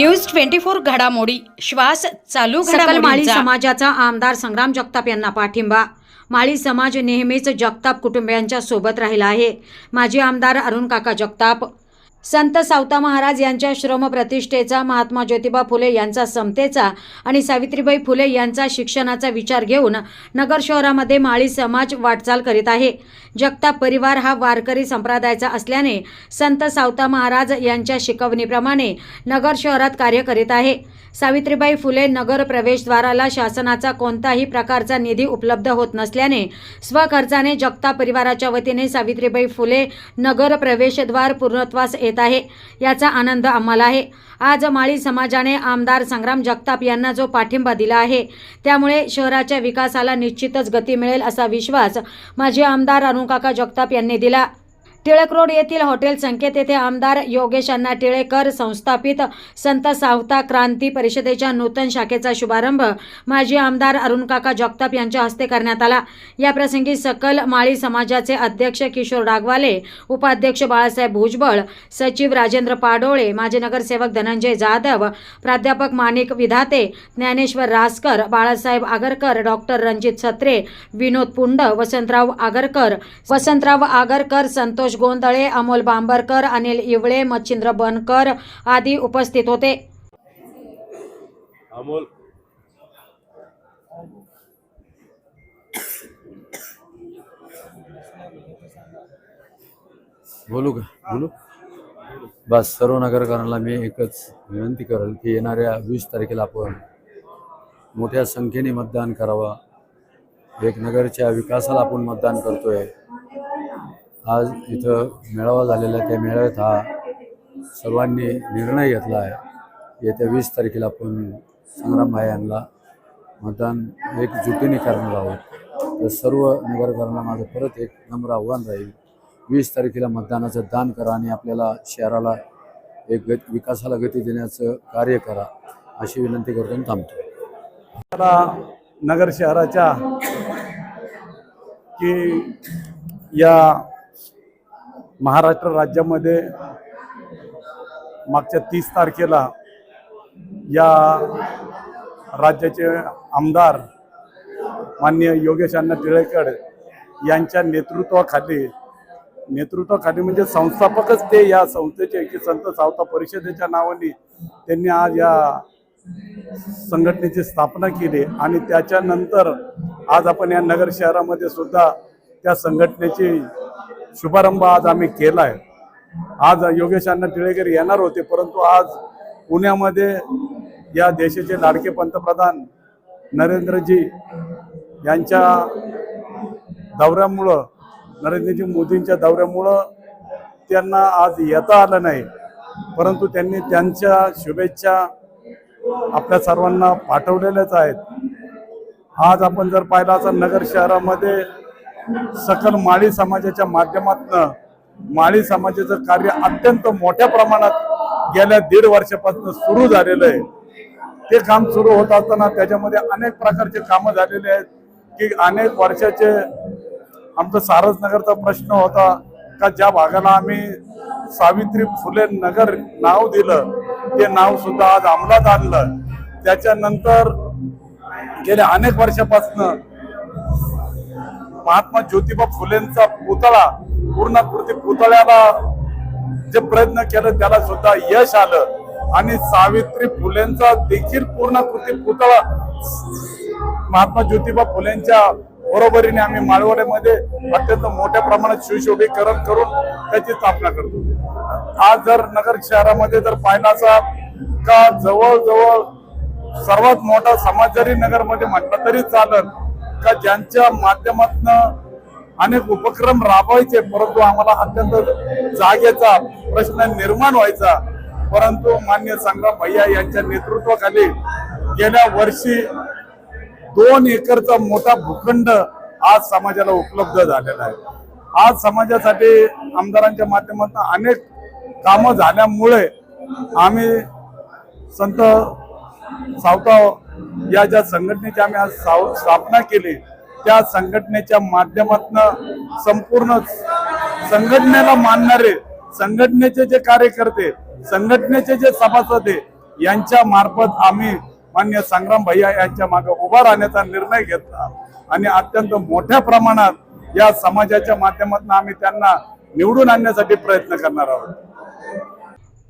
News twenty four घडामोडी. श्वास चालू सकल माळी समाजाचा आमदार संग्राम जगताप यांना पाठिंबा. माळी समाज नेहमीच जगताप कुटुंबियांच्या सोबत राहिला आहे. माजी आमदार अरुण काका जगताप संत सावता महाराज यांच्या श्रम प्रतिष्ठेचा महात्मा ज्योतिबा फुले यांचा समतेचा आणि सावित्रीबाई फुले यांचा शिक्षणाचा विचार घेऊन नगर शहरामध्ये माळी समाज वाटचाल करीत आहे. जगताप परिवार हा वारकरी संप्रदायाचा असल्याने संत सावता महाराज यांच्या शिकवणीप्रमाणे नगर शहरात कार्य करीत आहे. सावित्रीबाई फुले नगर प्रवेशद्वाराला शासनाचा कोणताही प्रकारचा निधी उपलब्ध होत नसल्याने स्वखर्चाने जगताप परिवाराच्या वतीने सावित्रीबाई फुले नगर प्रवेशद्वार पूर्णत्वास येत आहे. याचा आनंद आम्हाला आहे. आज माळी समाजाने आमदार संग्राम जगताप यांना जो पाठिंबा दिला आहे त्यामुळे शहराच्या विकासाला निश्चितच गती मिळेल असा विश्वास माजी आमदार अरुणकाका जगताप यांनी दिला. टिळक रोड येथील हॉटेल संकेत येथे आमदार योगेश अण्णा टिळेकर संस्थापित संत सावता क्रांती परिषदेच्या नूतन शाखेचा शुभारंभ माजी आमदार अरुणकाका जगताप यांच्या हस्ते करण्यात आला. या प्रसंगी सकल माळी समाजाचे अध्यक्ष किशोर डागवाले उपाध्यक्ष बाळासाहेब भुजबळ सचिव राजेंद्र पाडोळे माजी नगरसेवक धनंजय जाधव प्राध्यापक माणिक विधाते ज्ञानेश्वर रासकर बाळासाहेब आगरकर डॉक्टर रणजित सत्रे विनोद पुंड वसंतराव आगरकर वसंतराव आगरकर संतोष गोंदळे अमोल बांबरकर अनिल इवळे मच्छिंद्र बनकर आदी उपस्थित होते. अमोल. बोलू का? बोलू? बस सर्व नगरकरांना मी एकच विनंती करेल की येणाऱ्या वीस तारखेला आपण मोठ्या संख्येने मतदान करावा. एक नगरच्या विकासाला आपण मतदान करतोय. आज इथं मेळावा झालेला आहे. त्या मेळाव्यात हा सर्वांनी निर्णय घेतला आहे. येत्या वीस तारखेला आपण संग्राम भाई यांना मतदान एकजुटीने करणार आहोत. तर सर्व नगरकरांना माझं परत एक नम्र आव्हान राहील. वीस तारखेला मतदानाचं दान करा आणि आपल्याला शहराला एक गत विकासाला गती देण्याचं कार्य करा अशी विनंती करतो आणि थांबतो. आता नगर शहराच्या की या महाराष्ट्र राज्यामध्ये मागच्या तीस तारखेला या राज्याचे आमदार माननीय योगेश अण्णा टिळेकर यांच्या नेतृत्वाखाली नेतृत्वाखाली म्हणजे संस्थापकच ते या संस्थेचे की संत सावता परिषदेच्या नावाने त्यांनी आज या संघटनेची स्थापना केली आणि त्याच्यानंतर आज आपण या नगर शहरामध्ये सुद्धा त्या संघटनेची शुभारंभ आज आम्ही केला आहे आज योगेश अण्णा टिळेकर येणार होते परंतु आज पुण्यामध्ये या देशाचे लाडके पंतप्रधान नरेंद्रजी यांच्या दौऱ्यामुळं नरेंद्रजी मोदींच्या दौऱ्यामुळं त्यांना आज येता आलं नाही. परंतु त्यांनी त्यांच्या शुभेच्छा आपल्या सर्वांना पाठवलेल्याच आहेत. आज आपण जर पाहिलं असं नगर शहरामध्ये सकल माळी समाजाच्या माध्यमातून माळी समाजाचं कार्य अत्यंत मोठ्या प्रमाणात गेल्या दीड वर्षापासून सुरू झालेलं आहे. ते काम सुरू होत असताना त्याच्यामध्ये अनेक प्रकारचे कामं झालेले आहेत. की अनेक वर्षाचे आमचं सारसनगरचा प्रश्न होता का ज्या भागाला आम्ही सावित्री फुले नगर नाव दिलं ते नाव सुद्धा आज अंमलात आणलं. त्याच्यानंतर गेल्या अनेक वर्षापासून महात्मा ज्योतिबा फुलेंचा पुतळा पूर्णाकृती पुतळ्याला जे प्रयत्न केले त्याला सुद्धा यश आलं. आणि सावित्री फुलेंचा देखील पूर्णाकृती पुतळा महात्मा ज्योतिबा फुलेंच्या बरोबरीने आम्ही माळवड्यामध्ये अत्यंत मोठ्या प्रमाणात सुशोभीकरण करून त्याची स्थापना करतो. आज जर नगर शहरामध्ये जर पाहिला असा का जवळजवळ सर्वात मोठा समाज जरी नगरमध्ये म्हटलं तरी चालत का ज्यांच्या माध्यमातून अनेक उपक्रम राबवायचे परंतु आम्हाला अत्यंत जागेचा प्रश्न निर्माण व्हायचा. परंतु मान्य संग्राम भैया यांच्या नेतृत्वाखाली गेल्या वर्षी दोन एकरचा मोठा भूखंड आज समाजाला उपलब्ध झालेला आहे. आज समाजासाठी आमदारांच्या माध्यमातून अनेक कामं झाल्यामुळे आम्ही संत सावता या ज्या संघटनेची आम्ही आज साव- स्थापना केली त्या संघटनेच्या माध्यमातून संपूर्ण संघटनेला मानणारे संघटनेचे जे कार्यकर्ते संघटनेचे जे सभासद आहे यांच्या मार्फत आम्ही मान्य संग्राम भैया यांच्या मागे उभा राहण्याचा निर्णय घेतला. आणि अत्यंत मोठ्या प्रमाणात या समाजाच्या माध्यमातून आम्ही त्यांना निवडून आणण्यासाठी प्रयत्न करणार आहोत.